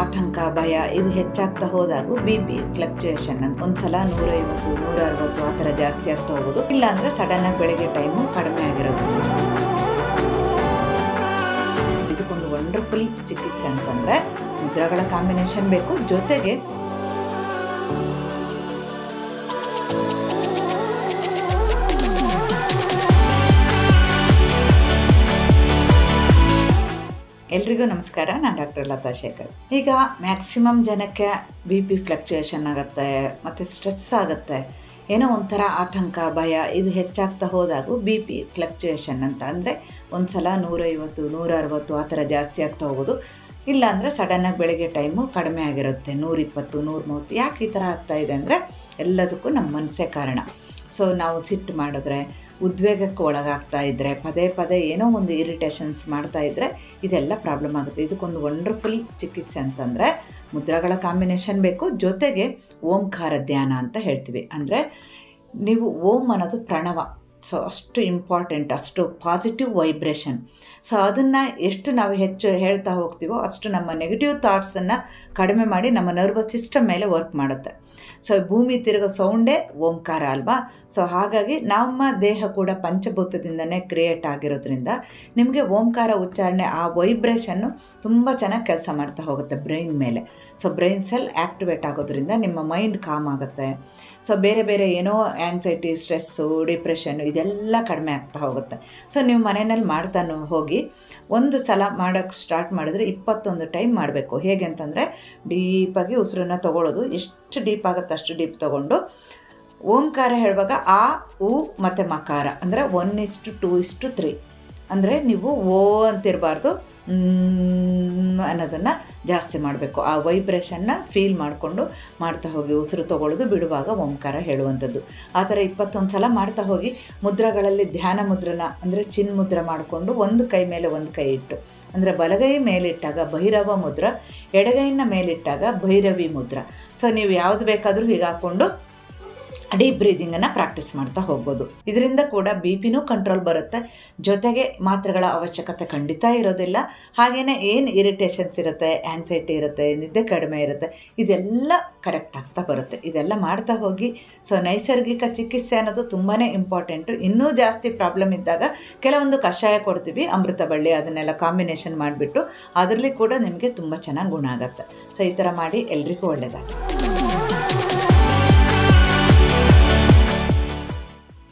ಆತಂಕ, ಭಯ, ಇದು ಹೆಚ್ಚಾಗ್ತಾ ಹೋದಾಗ ಬಿ ಪಿ ಫ್ಲಕ್ಚುಯೇಷನ್ ಅಂತ. ಒಂದ್ಸಲ ನೂರೈವತ್ತು ನೂರ ಅರವತ್ತು ಆ ಥರ ಜಾಸ್ತಿ ಆಗ್ತಾ ಹೋಗೋದು. ಅಂದರೆ ಸಡನ್ನಾಗಿ ಬೆಳಗ್ಗೆ ಟೈಮು ಕಡಿಮೆ ಆಗಿರೋದು. ಇದಕ್ಕೊಂದು ವಂಡರ್ಫುಲ್ ಚಿಕಿತ್ಸೆ ಅಂತಂದರೆ ಮುದ್ರಗಳ ಕಾಂಬಿನೇಷನ್ ಬೇಕು. ಜೊತೆಗೆ ಎಲ್ರಿಗೂ ನಮಸ್ಕಾರ, ನಾನು ಡಾಕ್ಟರ್ ಲತಾ ಶೇಖರ್. ಈಗ ಮ್ಯಾಕ್ಸಿಮಮ್ ಜನಕ್ಕೆ ಬಿ ಪಿ ಫ್ಲಕ್ಚುಯೇಷನ್ ಆಗುತ್ತೆ, ಮತ್ತು ಸ್ಟ್ರೆಸ್ ಆಗುತ್ತೆ, ಏನೋ ಒಂಥರ ಆತಂಕ, ಭಯ, ಇದು ಹೆಚ್ಚಾಗ್ತಾ ಹೋದಾಗ ಬಿ ಪಿ ಫ್ಲಕ್ಚುಯೇಷನ್ ಅಂತ ಅಂದರೆ ಒಂದು ಸಲ ನೂರೈವತ್ತು ನೂರ ಅರವತ್ತು ಆ ಥರ ಜಾಸ್ತಿ ಆಗ್ತಾ ಹೋಗೋದು. ಇಲ್ಲಾಂದರೆ ಸಡನ್ನಾಗಿ ಬೆಳಗ್ಗೆ ಟೈಮು ಕಡಿಮೆ ಆಗಿರುತ್ತೆ, ನೂರಿಪ್ಪತ್ತು ನೂರ ಮೂವತ್ತು ಯಾಕೆ ಈ ಥರ ಆಗ್ತಾ ಇದೆ ಅಂದರೆ ಎಲ್ಲದಕ್ಕೂ ನಮ್ಮ ಮನಸ್ಸೇ ಕಾರಣ. ಸೊ ನಾವು ಸಿಟ್ಟು ಮಾಡಿದ್ರೆ ಉದ್ವೇಗಕ್ಕೆ ಒಳಗಾಗ್ತಾ ಇದ್ದರೆ ಪದೇ ಪದೇ ಏನೋ ಒಂದು ಇರಿಟೇಷನ್ಸ್ ಮಾಡ್ತಾ ಇದ್ದರೆ ಇದೆಲ್ಲ ಪ್ರಾಬ್ಲಮ್ ಆಗುತ್ತೆ. ಇದಕ್ಕೊಂದು ವಂಡರ್ಫುಲ್ ಚಿಕಿತ್ಸೆ ಅಂತಂದರೆ ಮುದ್ರಗಳ ಕಾಂಬಿನೇಷನ್ ಬೇಕು, ಜೊತೆಗೆ ಓಂಕಾರ ಧ್ಯಾನ ಅಂತ ಹೇಳ್ತೀವಿ. ಅಂದರೆ ನೀವು ಓಂ ಅನ್ನೋದು ಪ್ರಣವ. ಸೊ ಅಷ್ಟು ಇಂಪಾರ್ಟೆಂಟ್ ಅಷ್ಟು ಪಾಸಿಟಿವ್ ವೈಬ್ರೇಷನ್ ಸೊ ಅದನ್ನು ಎಷ್ಟು ನಾವು ಹೆಚ್ಚು ಹೇಳ್ತಾ ಹೋಗ್ತೀವೋ ಅಷ್ಟು ನಮ್ಮ ನೆಗೆಟಿವ್ ಥಾಟ್ಸನ್ನು ಕಡಿಮೆ ಮಾಡಿ ನಮ್ಮ ನರ್ವಸ್ ಸಿಸ್ಟಮ್ ಮೇಲೆ ವರ್ಕ್ ಮಾಡುತ್ತೆ. ಸೊ ಭೂಮಿ ತಿರುಗೋ ಸೌಂಡೇ ಓಂಕಾರ ಅಲ್ವಾ? ಸೊ ಹಾಗಾಗಿ ನಮ್ಮ ದೇಹ ಕೂಡ ಪಂಚಭೂತದಿಂದನೇ ಕ್ರಿಯೇಟ್ ಆಗಿರೋದ್ರಿಂದ ನಿಮಗೆ ಓಂಕಾರ ಉಚ್ಚಾರಣೆ ಆ ವೈಬ್ರೇಷನ್ನು ತುಂಬ ಚೆನ್ನಾಗಿ ಕೆಲಸ ಮಾಡ್ತಾ ಹೋಗುತ್ತೆ ಬ್ರೈನ್ ಮೇಲೆ. ಸೊ ಬ್ರೈನ್ ಸೆಲ್ ಆ್ಯಕ್ಟಿವೇಟ್ ಆಗೋದ್ರಿಂದ ನಿಮ್ಮ ಮೈಂಡ್ ಕಾಮ್ ಆಗುತ್ತೆ. ಸೊ ಬೇರೆ ಬೇರೆ ಏನೋ ಆ್ಯಂಗ್ಸೈಟಿ ಸ್ಟ್ರೆಸ್ಸು ಡಿಪ್ರೆಷನ್ನು ಇದೆಲ್ಲ ಕಡಿಮೆ ಆಗ್ತಾ ಹೋಗುತ್ತೆ. ಸೊ ನೀವು ಮನೆಯಲ್ಲಿ ಮಾಡ್ತಾನು ಹೋಗಿ ಒಂದು ಸಲ ಮಾಡೋಕ್ಕೆ ಸ್ಟಾರ್ಟ್ ಮಾಡಿದ್ರೆ ಇಪ್ಪತ್ತೊಂದು ಟೈಮ್ ಮಾಡಬೇಕು. ಹೇಗೆ ಅಂತಂದರೆ ಡೀಪಾಗಿ ಉಸಿರನ್ನು ತೊಗೊಳ್ಳೋದು ಎಷ್ಟು ಡೀಪ್ ಆಗುತ್ತೆ ಅಷ್ಟು ಡೀಪ್ ತೊಗೊಂಡು ಓಂಕಾರ ಹೇಳುವಾಗ ಆ, ಉ ಮತ್ತು ಮಕಾರ. ಅಂದರೆ ಒನ್ ಇಷ್ಟು ಟೂ ಇಷ್ಟು ತ್ರೀ ಅಂದರೆ ನೀವು ಓ ಅಂತಿರಬಾರ್ದು. ಅನ್ನೋದನ್ನು ಜಾಸ್ತಿ ಮಾಡಬೇಕು. ಆ ವೈಬ್ರೇಷನ್ನ ಫೀಲ್ ಮಾಡಿಕೊಂಡು ಮಾಡ್ತಾ ಹೋಗಿ, ಉಸಿರು ತೊಗೊಳ್ಳೋದು ಬಿಡುವಾಗ ಓಂಕಾರ ಹೇಳುವಂಥದ್ದು. ಆ ಥರ ಇಪ್ಪತ್ತೊಂದು ಸಲ ಮಾಡ್ತಾ ಹೋಗಿ, ಮುದ್ರಗಳಲ್ಲಿ ಧ್ಯಾನ ಮುದ್ರನ ಅಂದರೆ ಚಿನ್ ಮುದ್ರ ಮಾಡಿಕೊಂಡು ಒಂದು ಕೈ ಮೇಲೆ ಒಂದು ಕೈ ಇಟ್ಟು, ಅಂದರೆ ಬಲಗೈ ಮೇಲಿಟ್ಟಾಗ ಭೈರವ ಮುದ್ರ, ಎಡಗೈನ ಮೇಲಿಟ್ಟಾಗ ಭೈರವಿ ಮುದ್ರ. ಸೊ ನೀವು ಯಾವುದು ಬೇಕಾದರೂ ಹೀಗೆ ಹಾಕ್ಕೊಂಡು ಡೀಪ್ ಬ್ರೀದಿಂಗನ್ನು ಪ್ರಾಕ್ಟೀಸ್ ಮಾಡ್ತಾ ಹೋಗ್ಬೋದು. ಇದರಿಂದ ಕೂಡ ಬಿ ಪಿನೂ ಕಂಟ್ರೋಲ್ ಬರುತ್ತೆ. ಜೊತೆಗೆ ಮಾತ್ರೆಗಳ ಅವಶ್ಯಕತೆ ಖಂಡಿತ ಇರೋದಿಲ್ಲ. ಹಾಗೆಯೇ ಏನು ಇರಿಟೇಷನ್ಸ್ ಇರುತ್ತೆ ಆ್ಯನ್ಸೈಟಿ ಇರುತ್ತೆ, ನಿದ್ದೆ ಕಡಿಮೆ ಇರುತ್ತೆ, ಇದೆಲ್ಲ ಕರೆಕ್ಟ್ ಆಗ್ತಾ ಬರುತ್ತೆ. ಇದೆಲ್ಲ ಮಾಡ್ತಾ ಹೋಗಿ ಸೊ ನೈಸರ್ಗಿಕ ಚಿಕಿತ್ಸೆ ಅನ್ನೋದು ತುಂಬಾ ಇಂಪಾರ್ಟೆಂಟು ಇನ್ನೂ ಜಾಸ್ತಿ ಪ್ರಾಬ್ಲಮ್ ಇದ್ದಾಗ ಕೆಲವೊಂದು ಕಷಾಯ ಕೊಡ್ತೀವಿ, ಅಮೃತ ಬಳ್ಳಿ ಅದನ್ನೆಲ್ಲ ಕಾಂಬಿನೇಷನ್ ಮಾಡಿಬಿಟ್ಟು, ಅದರಲ್ಲಿ ಕೂಡ ನಿಮಗೆ ತುಂಬ ಚೆನ್ನಾಗಿ ಗುಣ ಆಗುತ್ತೆ. ಸೊ ಈ ಥರ ಮಾಡಿ ಎಲ್ರಿಗೂ ಒಳ್ಳೆಯದಾಗಿ